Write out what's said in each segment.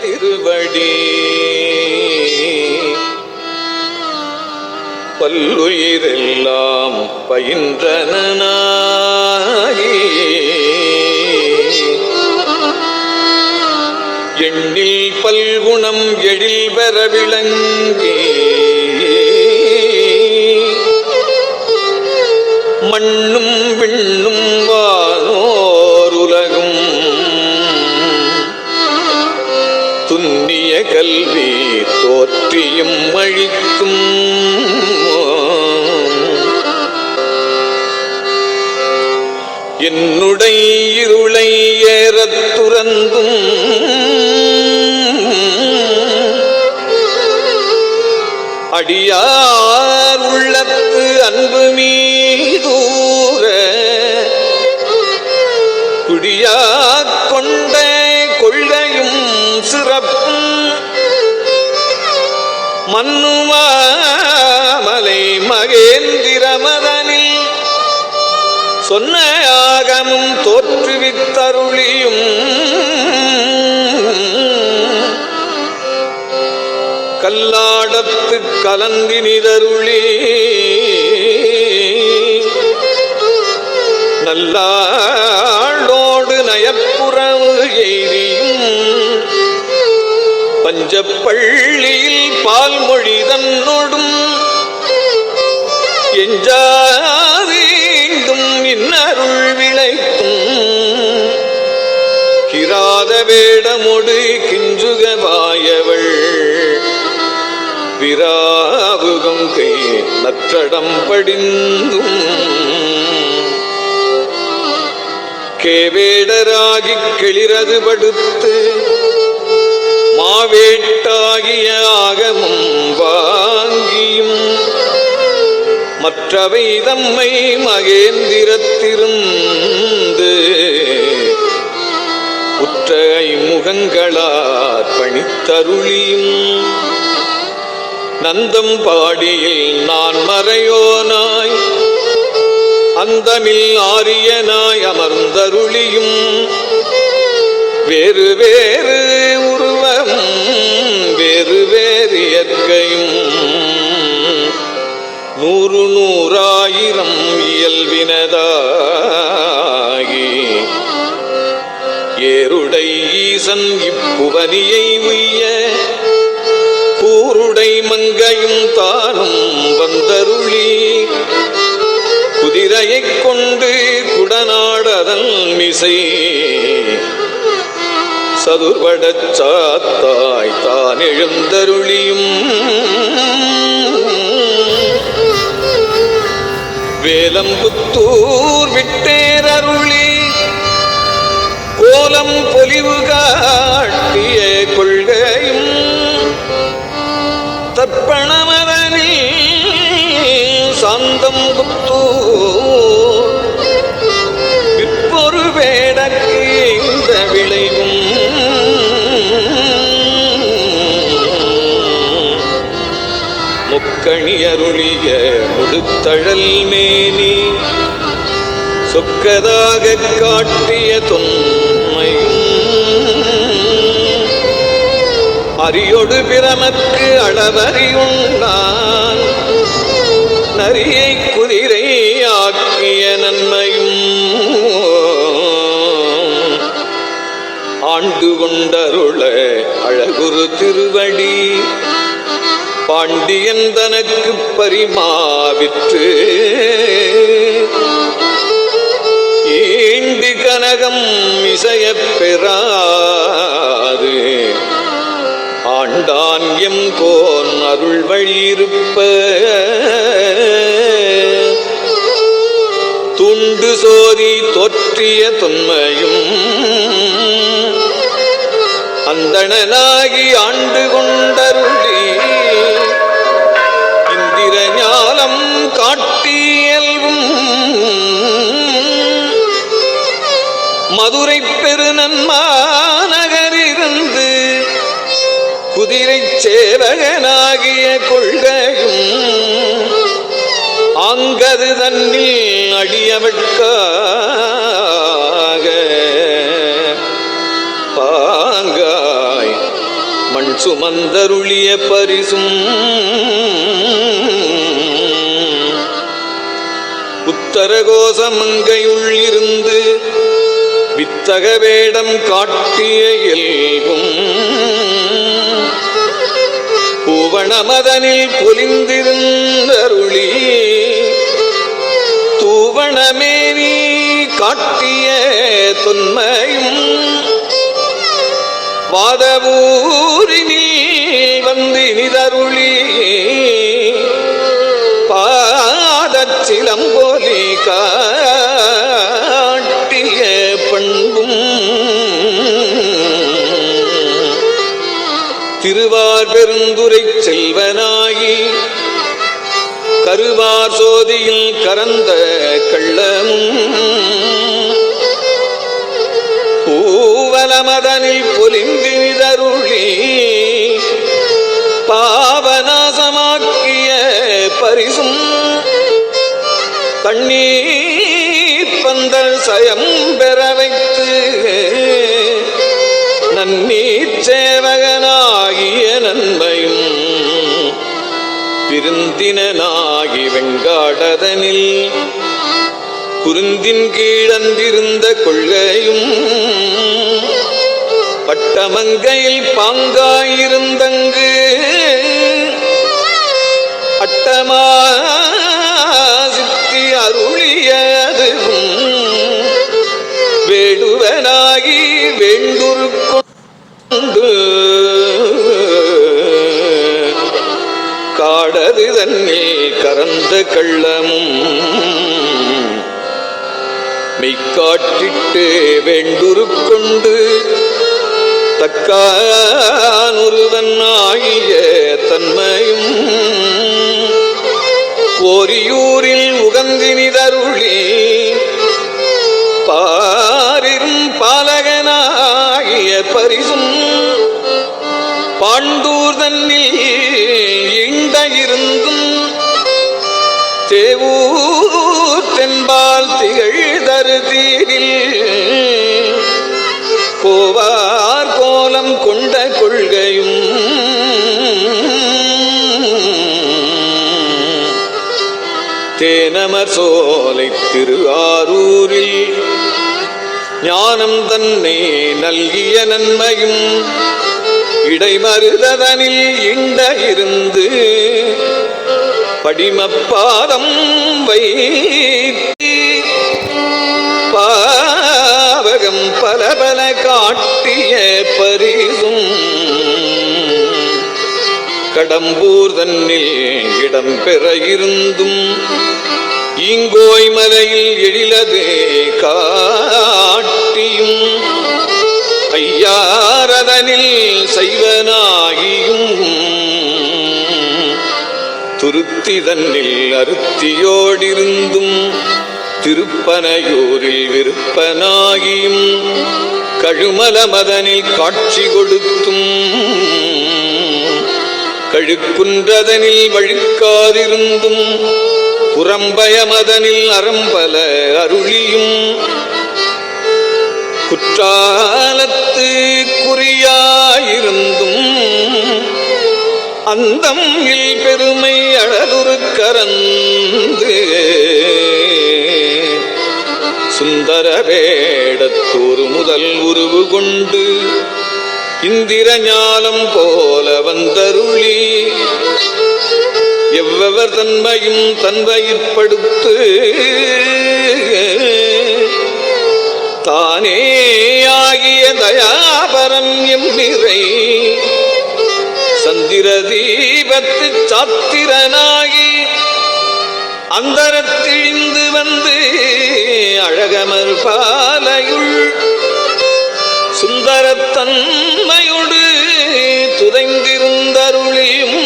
திருவடி. பல்லுயிரெல்லாம் பயின்றனாகி எண்ணில் பல்குணம் எழில் பெற விளங்கி. மண்ணும் விண்ணும் கல்வி தோற்றியும் அழிக்கும். என்னுடைய இருளை ஏறத் துறந்தும். அடியா மன்னுமாமலை மகேந்திரமதனில் சொன்ன ஆகமும் தோற்றுவித்தருளியும். கல்லாடத்து கலந்தினிதருளி நல்லாடோடு நயப்புறவு எய்தி பஞ்சப்பள்ளியில் பால்மொழி தன்னோடும் எஞ்சாதீண்டும் இன்னருள் விளைக்கும். கிராத வேடமொடு கிஞ்சுகவாயவள் விராவுகம் கை நற்றடம் படிந்தும். கேவேடராகிக் கிளிரது படுத்து மாவேட்டாகிய ஆகமும் வாங்கியும். மற்றவை தம்மை மகேந்திரத்திருந்து உற்ற முகங்களார் பணித்தருளியும். நந்தம் பாடியில் நான் மறையோனாய் அந்தமில் ஆரியனாய் அமர்ந்தருளியும். வேறு வேறு நூறு நூறாயிரம் இயல்பினதாகி ஏருடை ஈசன் இப்புவனியை உய்ய கூருடை மங்கையும் தானும் வந்தருளி குதிரையைக் கொண்டு குடநாடதன் மிசை சதுர்வடச்சாத்தாய் தான் எழுந்தருளியும் வேலம்புத்தூர் விட்டேரருளி கோலம் பொலிவு காட்டிய கொள்கையும் தற்பணமதனில் சாந்தம் புத்தூர் விற்பொரு வேடக்கு இந்த விளைவும் முக்கணி அருளிய முடுத்தழல் மேனி சொக்கதாக காட்டிய தொன்மையும் அரியொடு பிரமற்கு அளவறியுண்டான் நரியை குதிரை ஆக்கிய நன்மையும். ஆண்டு கொண்டருள அழகுரு திருவடி பாண்டியன் தனக்கு பரிமாவிற்று ஈண்டு கனகம் இசையப் பெறாது. ஆண்டான் எம் கோன் அருள் வழியிருப்ப. துண்டு சோதி தொற்றிய தொன்மையும் அந்தணனாகி ஆண்டு கொண்ட காட்டியல்வும் மதுரை பெருநன்மாநகரிருந்து குதிரை சேவகனாகிய கொள்கையும் அங்கது தன்னில் அடியவட்காக பாங்காய் மண் சுமந்தருளிய பரிசும். உத்தரகோசமங்கையுள் இருந்து வித்தக வேடம் காட்டிய இயல்பும் பூவணமதனில் பொலிந்திருந்தருளி தூவணமேனி காட்டிய தொன்மையும் வாதவூரினில் வந்து நிதருளி காட்டிய பண்பும் திருவார் பெருந்துரை செல்வனாகி கருவார் சோதியில் கரந்த கள்ளமும் பூவலமதனில் பொலிந்து விதருளி பாவநாசமாக்கிய பரிசும் தண்ணீர் பந்தல் சயம் பெற வைத்து நன்னீர் சேவகனாகிய நன்மையும் விருந்தினனாகி வெங்காடதனில் குருந்தின் கீழந்திருந்த கொள்கையும் பட்டமங்கையில் பாங்காயிருந்தங்கு அட்டமா சித்தி வேடுவனாகி வேண்டுரு காடது தன்னே கறந்த கள்ளமும் மெய்காட்டிட்டு வெண்டுருக்கொண்டு தக்கானுருவன் ஆகிய தன்மையும் ஓரியூரில் உகந்தினிதருளி பாரிரும் பாலகனாகிய பரிசும் பாண்டூர் தன்னில் இண்ட இருந்தும் தேவூர் தென்பால் திகழ்தரு தீரில் கோவார் கோலம் கொண்ட கொள்கையும் தேனமர் சோலை திரு ஆரூரில் ஞானம் தன்னை நல்கிய நன்மையும் இடைமருதனில் இண்ட இருந்து படிமப்பாதம் வைத்தி பாவகம் பல பல காட்டிய பரிசும் கடம்பூர் தன்னில் இடம் பெற இருந்தும் இங்கோய் மலையில் எழிலது காட்டியும் ஐயாரதனில் செய்வனாகியும் துருத்தி தன்னில் அருத்தியோடிருந்தும் திருப்பனையூரில் விருப்பனாகியும் கழுமல மதனில் காட்சி கொடுத்தும். கழுக்குன்றதனில் வழுக்காதிருந்தும் புறம்பயமதனில் அறம்பல அருளியும். குற்றாலத்து குறியாயிருந்தும் அந்தம் இல் பெருமை அழலுரு கரந்து சுந்தர வேடத்தூர் முதல் உருவு கொண்டு இந்திர ஞானம் போல வந்தருளி. எவ்வவர் தன்மையும் தன்வயிற்படுத்து தானே ஆகிய தயாபரம் எம்பிரை சந்திர தீபத்து சாத்திரனாகி அந்தரத்திழிந்து வந்து அழகமர் பாலையுள் சுந்தரத்தன்மையோடு துதைந்திருந்தருளியும்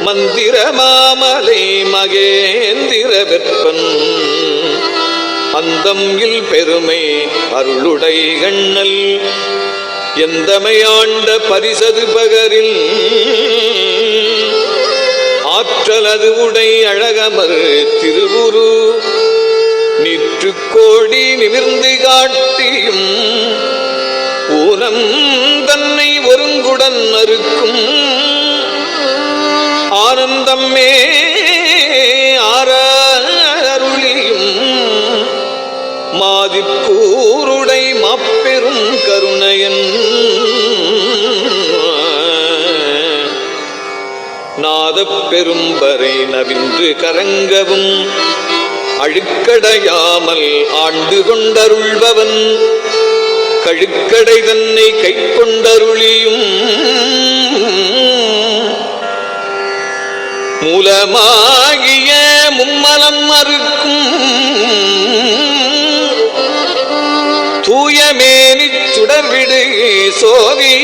மந்திர மாமலை மகேந்திர வெப்பன். அந்தம் இல் பெருமை அருளுடை கண்ணல். எந்தமையாண்ட பரிசது பகரில்? ஆற்றலது உடை அழகமர் திருவுரு. நிற்று கோடி நிமிர்ந்து காட்டியும் ஊனம் தன்னை ஒருங்குடன் அறுக்கும். ஆனந்தம்மே ஆரருளியும் மாதிப்பூருடை மாப்பெரும் கருணையன். நாதப் பெரும்பறை நவின்று கரங்கவும் அழுக்கடையாமல் ஆண்டு கொண்டருள்பவன் கழுக்கடை தன்னை கை கொண்டருளியும் மூலமாகிய மும்மலம் அறுக்கும் தூயமேனி சுடர்விடு சோதி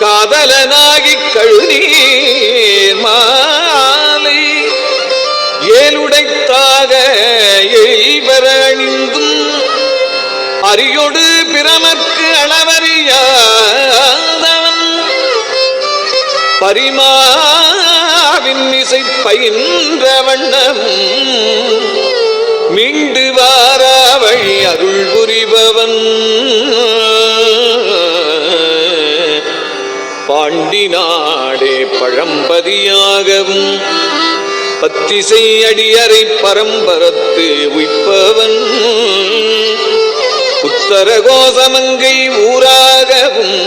காதலனாகி கழுநீர் மா ஏழுடைத்தாக எய்வரணிந்தும் அரியோடு பிரமற்கு அளவறியாதவன். பரிமாவின் இசை பயின்ற வண்ணம் மீண்டு வார வழி அருள் புரிபவன். பாண்டி நாடே பழம்பதியாகவும் பத்திசை அடியறை பரம்பரத்து உய்ப்பவன். உத்தர கோசமங்கை ஊராகவும்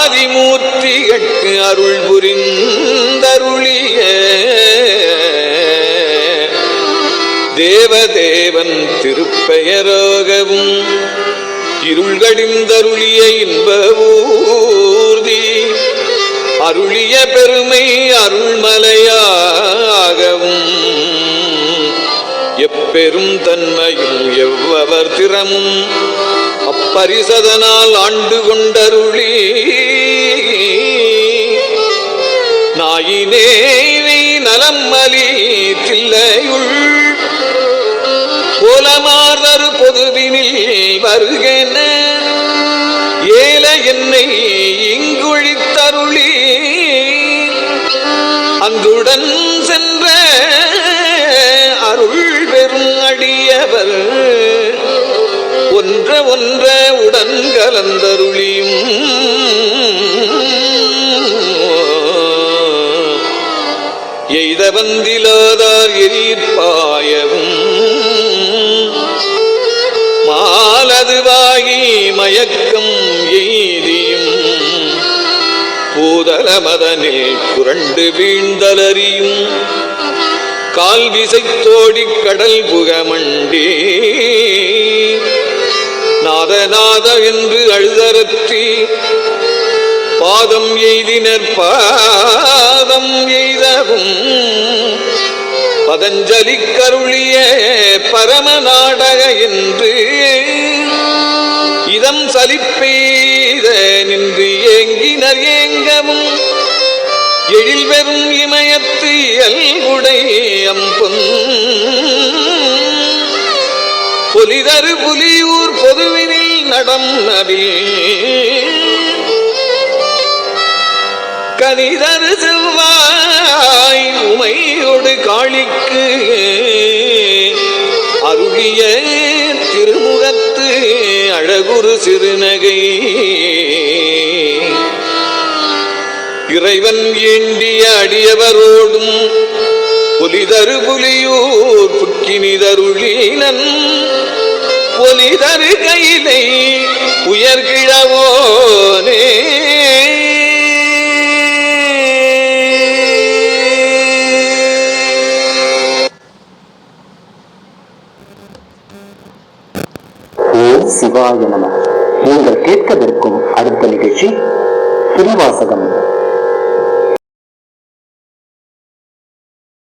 ஆதிமூர்த்திகட்கு அருள் புரிந்தருளிய தேவதேவன் திருப்பெயரோகவும் இருள்கடிந்தருளிய இன்பவூ அருளிய பெருமை அருள்மலையாகவும். எப்பெரும் தன்மையும் எவ்வவர் திறமும் அப்பரிசதனால் ஆண்டு கொண்டருளி. நாயினே நலம் அலி தில்லையுள் கோலமார்தரு பொதுவினில் வருகன ஏல என்னை இங்குழித்தருளி அங்குடன் சென்ற அருள் பெரும் அடியவர் ஒன்ற ஒன்ற உடன் கலந்தருளியும் எய்த வந்திலாதார் எரிப்பாயவும் மாலதுவாகி மயக்கம் பூதல மதனில் புரண்டு வீழ்ந்தலறியும். கால் தோடி கடல் புகமண்டி. நாத நாத என்று அழுதரற்றி பாதம் எய்தினர் பாதம் எய்தவும். பதஞ்சலி கருளிய பரம நாடக என்று. இதம் சலிப்பே நின்று ஏங்கினர் ஏங்கமும். எழில் பெறும் இமயத்து இயல்புடை அம்பொன் பொலிதரு புலியூர் பொதுவினில் நடம் நபில் கனிதரு செவ்வாய் உமையோடு காளிக்கு. அருளிய திருமுகத்து அழகுரு சிறுநகை. இறைவன் ஏண்டிய அடியவரோடும் புலிதரு புலியூர் புக்கினிதருளீனன். பொலிதரு கையிலை உயர்கிழவோனே ஓம் சிவாய நம. நீங்கள் கேட்கவிருக்கும் அடுத்த நிகழ்ச்சி திருவாசகம்.